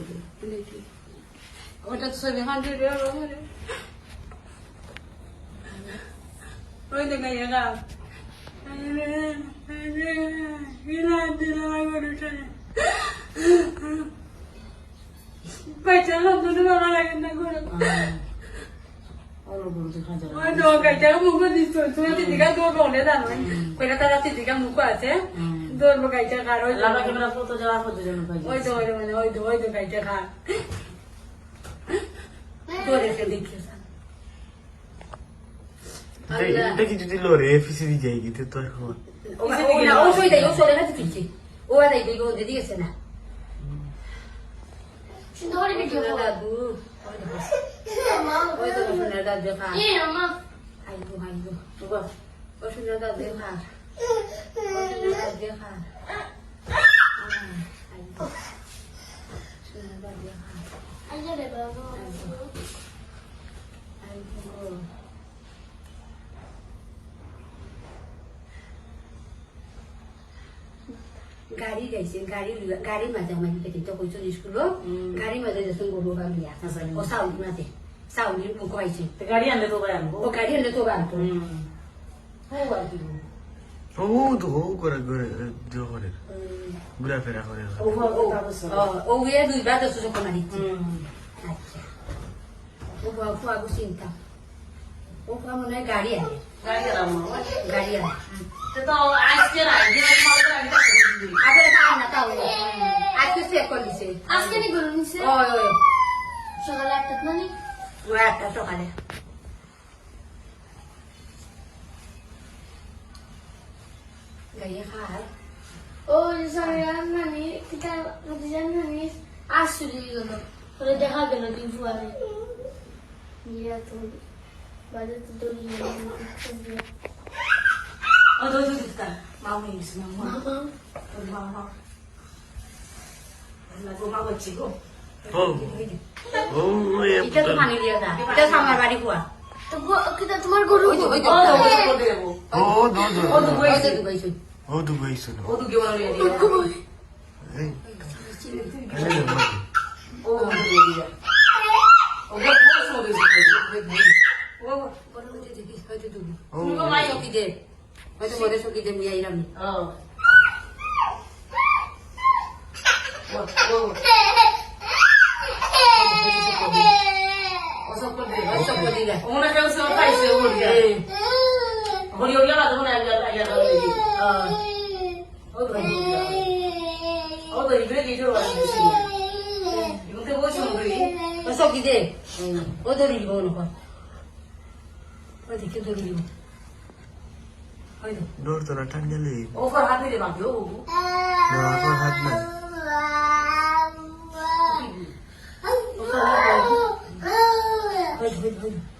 করবে ওটা ছবি হান্ড্রেড এর ওই দেখে গেলা পয়সা দুধ বাবা লাগে না করে অল্প বড় দেখা যায় ওই তো গাইটা মুখ দিছ তুই দিদিকা তোর জানো কইলা তারা তোর গাইটা কার ওই লাভা ক্যামেরা ফটো যাওয়া করতে জন্য পাই ওই তো ওই তো মানে ওই তো ওই তো গাইটা খা তোর এসে দেখিস এটা কি যদি লড়ে এফিসি দিয়ে যাই কিন্তু তো এখন। ও না দেই ও সই দেই তুই ও দেই দেই ও দিদি গেছে না। সুন্দর ভিডিও দাদু। ওই তো শুনে দাদু খা এ মামা। আইবো আইবো। ও শুনে দাদু খা สดีค่ะสวัสดีค่ะอันนี้เดี๋ยวเราอันนี้ गाडी घ्यायची गाडी गाडी माझ्या माहिती तिथं कोणतो निष्कुलो गाडी मध्ये जसून गोबो बांधूया ओ सावली मध्ये सावली भुकवायची गाडी आणलं तो बाय गाडी आणलं तो बाय हो করে দিও করে ঘুরা করে ও ভাবে তাবস ও উয়ে দুইবার দশ যখন আচ্ছা ও বাবু ফুয়াগু চিন্তা ও ফুয়া মনে হয় গাড়ি আনে গাড়ি আনব গাড়ি আনে তো আজকে রাই দিন তোমার গাড়ি দেখতে আগে খায় না তাও আজকে চেক করে দিছে আজকে নি গরু নিছে ওই ওই সকালে একটা মানে ওই একটা সকালে খায় ও সকালে মানে কিটা মতিজান মানে আসলে গেল ওরে দেখা গেল দিন ফুয়ারে নিয়া তো বাজে তো দড়ি ও তো দিতা মামু নিস মামু মামা না গো মা বচ্চি গো ও ও এ এটা তো পানি দিয়ে দা এটা তো আমার বাড়ি কুয়া তো তোমার গরু। ও তো দেবো ও দো দো ও তো ওই বইছে তো দুবাই শুই ও তো গইছো ও তো গেওয়া রে দিও এই আরে না ও তো দিয়ে ও গো সো দিছে ও বড় হতে দেখি হয়তো দুবি ও তুমি মাই সকি দে হয়তো মরে সকি দে মিয়া ইরাম ও ও ও ও সব করে দে ওই সব করে দিলা ওনা কেউ সব পাইছে ও দিয়া হরি হরি লাগা তো না আগা আগা লাগা ও তো ও তো ইবে কি জোর আছে ইবে বসে মরি ও সকি দে ও ধরি দিব না কর ও দেখে ধরি দিব হয়তো ডোর তো না টাঙ্গালে ও ফর হাতে দে মাগো না আমার হাত নাই হয়তো হয়তো হয়তো ও এ খাড়া তুলি রয়েছে খাড়ো ও বুঝছি খাড়া তুলি রয়েছে কালো ভাই খাড়া তুলি রয়েছে শুনেছেন না তুলবো মাসে দেতা না হরি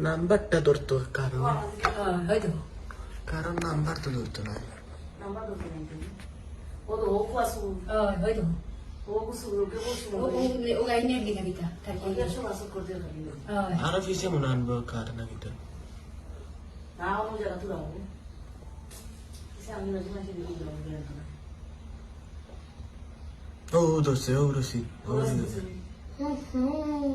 ধরছে ওই গরু গিয়ে যাটা নি হয়তো খান্দরা ও কারে তো দিছে কারে ওই কারে ও তো ও তো টানি রে হয়তো কারে কারে যে হুম ও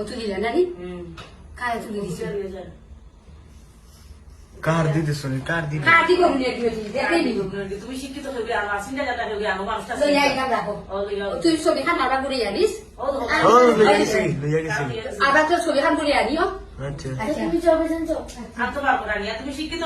তুলিলা নানি হুম কারে কার দিতে শুনি কার দিতে একটু দেখেই নিব তুমি শিক্ষিত হইবে আর চিন্তা জানা হইবে আমার মানুষটা রাখো তুই ছবি খান আবার করে আনিস ও তো ও লইয়া গেছি আবার তোর ছবি খান করে আনিও আচ্ছা আচ্ছা তুমি আর করা নিয়ে শিক্ষিত